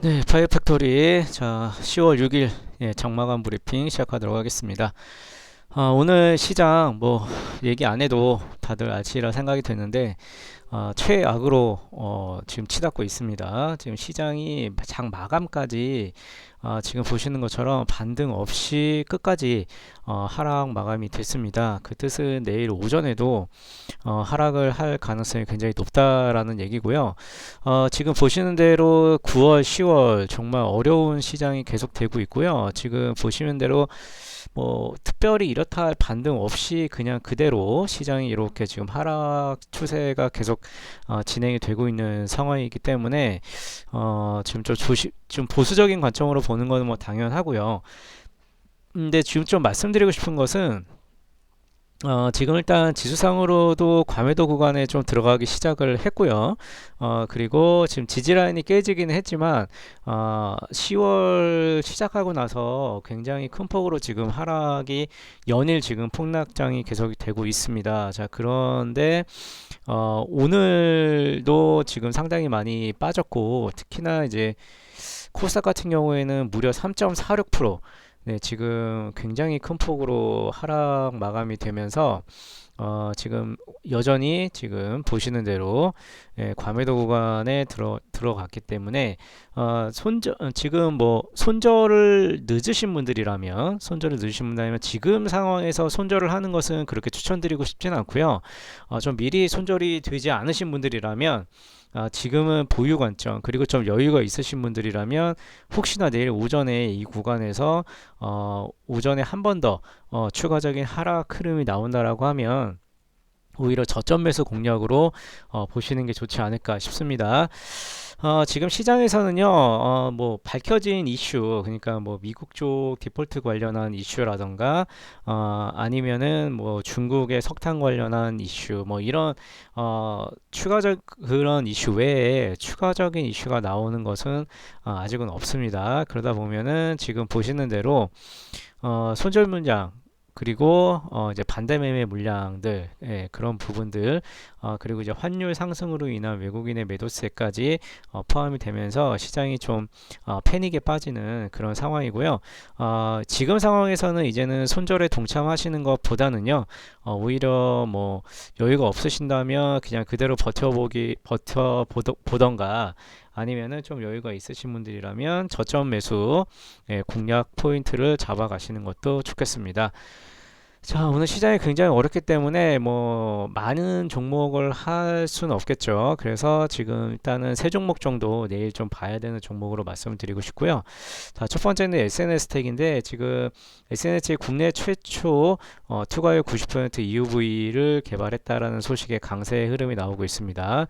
네, 파이어팩토리 자 10월 6일 예, 장마감 브리핑 시작하도록 하겠습니다. 아, 오늘 시장 뭐 얘기 안 해도 다들 아시리라 생각이 드는데 어, 최악으로 어, 지금 치닫고 있습니다. 지금 시장이 장 마감까지 어, 지금 보시는 것처럼 반등 없이 끝까지 어, 하락 마감이 됐습니다. 그 뜻은 내일 오전에도 어, 하락을 할 가능성이 굉장히 높다라는 얘기고요. 어, 지금 보시는 대로 9월, 10월 정말 어려운 시장이 계속되고 있고요. 지금 보시는 대로 뭐 특별히 이렇다 할 반등 없이 그냥 그대로 시장이 이렇게 지금 하락 추세가 계속 어, 진행이 되고 있는 상황이기 때문에 어, 지금 좀 조심 좀 보수적인 관점으로 보는 것은 뭐 당연하고요. 근데 지금 좀 말씀드리고 싶은 것은 어, 지금 일단 지수상으로도 과매도 구간에 좀 들어가기 시작을 했고요. 어, 그리고 지금 지지라인이 깨지기는 했지만, 어, 10월 시작하고 나서 굉장히 큰 폭으로 지금 하락이 연일 지금 폭락장이 계속 되고 있습니다. 자, 그런데, 어, 오늘도 지금 상당히 많이 빠졌고, 특히나 이제 코스닥 같은 경우에는 무려 3.46% 네, 지금 굉장히 큰 폭으로 하락 마감이 되면서 어, 지금 여전히 지금 보시는 대로 예, 과매도 구간에 들어 들어갔기 때문에 어, 손절 지금 뭐 손절을 늦으신 분들이라면 손절을 늦으신 분들이라면 지금 상황에서 손절을 하는 것은 그렇게 추천드리고 싶지는 않고요. 어, 좀 미리 손절이 되지 않으신 분들이라면 아, 지금은 보유 관점 그리고 좀 여유가 있으신 분들이라면 혹시나 내일 오전에 이 구간에서 어, 오전에 한 번더 어, 추가적인 하락 흐름이 나온다라고 하면 오히려 저점 매수 공략으로 어, 보시는 게 좋지 않을까 싶습니다. 어, 지금 시장에서는요, 어, 뭐 밝혀진 이슈, 그러니까 뭐 미국 쪽 디폴트 관련한 이슈라던가, 어, 아니면은 뭐 중국의 석탄 관련한 이슈, 뭐 이런 어, 추가적 그런 이슈 외에 추가적인 이슈가 나오는 것은 어, 아직은 없습니다. 그러다 보면은 지금 보시는 대로 어, 손절 문장 그리고 어 이제 반대 매매 물량들 예, 그런 부분들 어 그리고 이제 환율 상승으로 인한 외국인의 매도세까지 어 포함이 되면서 시장이 좀 어, 패닉에 빠지는 그런 상황이고요. 어 지금 상황에서는 이제는 손절에 동참하시는 것보다는요. 어 오히려 뭐 여유가 없으신다면 그냥 그대로 버텨보기 버텨 보던가 아니면은 좀 여유가 있으신 분들이라면 저점 매수 예, 공략 포인트를 잡아 가시는 것도 좋겠습니다. 자, 오늘 시장이 굉장히 어렵기 때문에 뭐 많은 종목을 할 수는 없겠죠. 그래서 지금 일단은 세 종목 정도 내일 좀 봐야 되는 종목으로 말씀을 드리고 싶고요. 자, 첫 번째는 SNS 택인데 지금 SNS 국내 최초 어, 투과율 90% EUV를 개발했다라는 소식의 강세 흐름이 나오고 있습니다.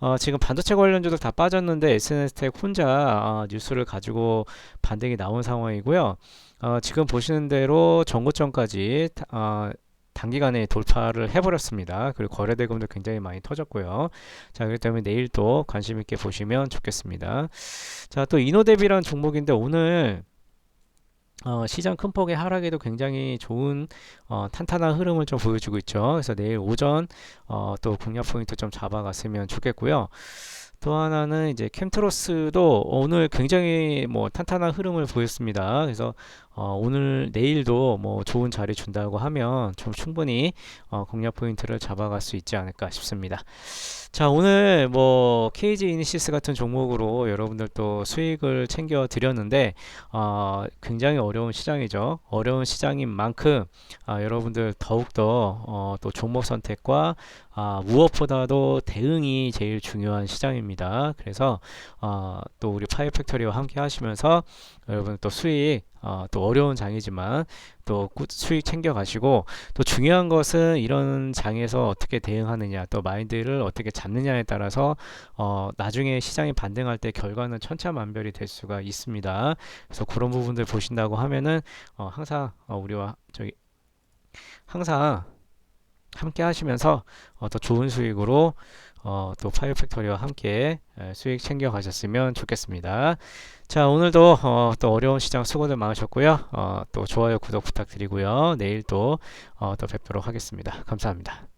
어, 지금 반도체 관련주들 다 빠졌는데 SNS 택 혼자 어, 뉴스를 가지고 반등이 나온 상황이고요. 어, 지금 보시는 대로 전고점까지 어, 단기간에 돌파를 해버렸습니다. 그리고 거래 대금도 굉장히 많이 터졌고요. 자, 그렇기 때문에 내일 또 관심 있게 보시면 좋겠습니다. 자, 또 이노데비라는 종목인데 오늘 어, 시장 큰 폭의 하락에도 굉장히 좋은 어, 탄탄한 흐름을 좀 보여주고 있죠. 그래서 내일 오전 어, 또 공략 포인트 좀 잡아갔으면 좋겠고요. 또 하나는 이제 캠트로스도 오늘 굉장히 뭐 탄탄한 흐름을 보였습니다. 그래서 어, 오늘 내일도 뭐 좋은 자리 준다고 하면 좀 충분히 어, 공략 포인트를 잡아갈 수 있지 않을까 싶습니다. 자 오늘 뭐 KG 이니시스 같은 종목으로 여러분들 또 수익을 챙겨 드렸는데 어, 굉장히 어려운 시장이죠. 어려운 시장인 만큼 아, 여러분들 더욱더 어, 또 종목 선택과 아, 무엇보다도 대응이 제일 중요한 시장입니다. 그래서 어, 또 우리 파이어 팩토리와 함께 하시면서 여러분 또 수익 어, 또 어려운 장이지만 또 수익 챙겨 가시고 또 중요한 것은 이런 장에서 어떻게 대응하느냐 또 마인드를 어떻게 잡느냐에 따라서 어, 나중에 시장이 반등할 때 결과는 천차만별이 될 수가 있습니다. 그래서 그런 부분들 보신다고 하면은 어, 항상 어, 우리와 저기 항상 함께 하시면서 어, 더 좋은 수익으로 어, 또 파이어 팩토리와 함께 수익 챙겨 가셨으면 좋겠습니다. 자 오늘도 어, 또 어려운 시장 수고들 많으셨고요. 어, 또 좋아요 구독 부탁드리고요. 내일 또, 어, 또 뵙도록 하겠습니다. 감사합니다.